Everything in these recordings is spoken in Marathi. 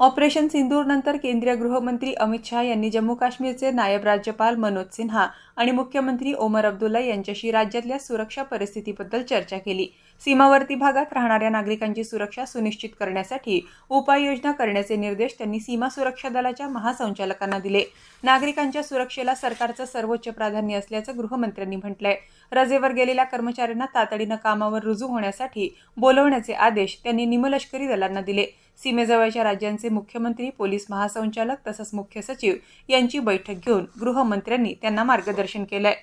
ऑपरेशन सिंदूर नंतर केंद्रीय गृहमंत्री अमित शहा यांनी जम्मू काश्मीरचे नायब राज्यपाल मनोज सिन्हा आणि मुख्यमंत्री ओमर अब्दुल्ला यांच्याशी राज्यातल्या सुरक्षा परिस्थितीबद्दल चर्चा केली. सीमावर्ती भागात राहणाऱ्या नागरिकांची सुरक्षा सुनिश्चित करण्यासाठी उपाययोजना करण्याचे निर्देश त्यांनी सीमा सुरक्षा दलाच्या महासंचालकांना दिले. नागरिकांच्या सुरक्षेला सरकारचं सर्वोच्च प्राधान्य असल्याचं गृहमंत्र्यांनी म्हटलंय. रजेवर गेलेल्या कर्मचाऱ्यांना तातडीनं कामावर रुजू होण्यासाठी बोलवण्याचे आदेश त्यांनी निमलष्करी दलांना दिले. सीमेजवळच्या राज्यांचे मुख्यमंत्री पोलीस महासंचालक तसंच मुख्य सचिव यांची बैठक घेऊन गृहमंत्र्यांनी त्यांना मार्गदर्शन केलंय.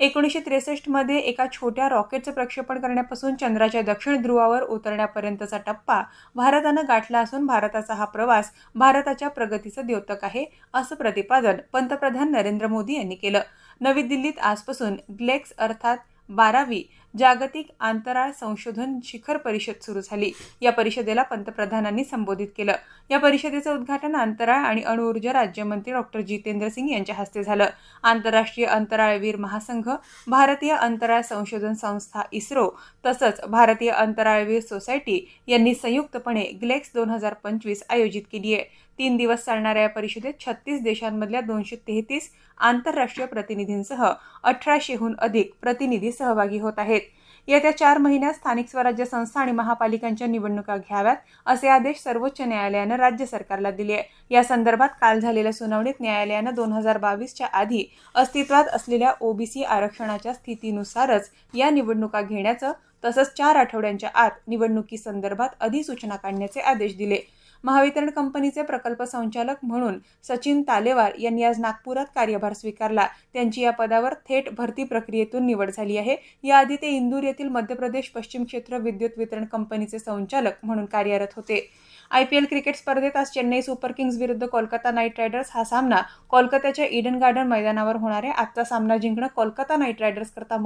एकोणीसशे त्रेसष्टमध्ये एका छोट्या रॉकेटचं प्रक्षेपण करण्यापासून चंद्राच्या दक्षिण ध्रुवावर उतरण्यापर्यंतचा टप्पा भारतानं गाठला असून भारताचा हा प्रवास भारताच्या प्रगतीचं द्योतक आहे असं प्रतिपादन पंतप्रधान नरेंद्र मोदी यांनी केलं. नवी दिल्लीत आजपासून ग्लेक्स अर्थात बारावी जागतिक अंतराळ संशोधन शिखर परिषद सुरू झाली. या परिषदेला पंतप्रधानांनी संबोधित केलं. या परिषदेचं उद्घाटन अंतराळ आणि अणुऊर्जा राज्यमंत्री डॉक्टर जितेंद्र सिंग यांच्या हस्ते झालं. आंतरराष्ट्रीय अंतराळवीर महासंघ भारतीय अंतराळ संशोधन संस्था इस्रो तसंच भारतीय अंतराळवीर सोसायटी यांनी संयुक्तपणे ग्लेक्स दोन हजार पंचवीस आयोजित केली आहे तीन दिवस चालणाऱ्या या परिषदेत छत्तीस देशांमधल्या दोनशे तेहतीस आंतरराष्ट्रीय प्रतिनिधींसह अठराशेहून अधिक प्रतिनिधी सहभागी होत आहेत. येत्या चार महिन्यात स्थानिक स्वराज्य संस्था आणि महापालिकांच्या निवडणुका घ्याव्यात असे आदेश सर्वोच्च न्यायालयानं राज्य सरकारला दिले या संदर्भात काल झालेल्या सुनावणीत न्यायालयानं दोन हजार बावीसच्या आधी अस्तित्वात असलेल्या ओबीसी आरक्षणाच्या स्थितीनुसारच या निवडणुका घेण्याचं तसंच चार आठवड्यांच्या आत निवडणुकीसंदर्भात अधिसूचना काढण्याचे आदेश दिले. महावितरण कंपनीचे प्रकल्प संचालक म्हणून सचिन तालेवार यांनी आज नागपुरात कार्यभार स्वीकारला. त्यांची या पदावर थेट भरती प्रक्रियेतून निवड झाली आहे. याआधी ते इंदूर येथील मध्य प्रदेश पश्चिम क्षेत्र विद्युत वितरण कंपनीचे संचालक म्हणून कार्यरत होते. आय पी एल क्रिकेट स्पर्धेत आज चेन्नई सुपर किंग्ज विरुद्ध कोलकाता नाईट रायडर्स हा सामना कोलकात्याच्या ईडन गार्डन मैदानावर होणार आहे. आजचा सामना जिंकणं कोलकाता नाईट रायडर्स करता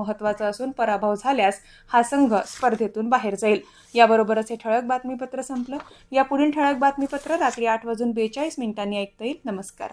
असून पराभव झाल्यास हा संघ स्पर्धेतून बाहेर जाईल. याबरोबरच हे ठळक बातमीपत्र संपलं. या पुढील ठळक बातमीपत्र रात्री आठ वाजून बेचाळीस मिनिटांनी ऐकता येईल. नमस्कार.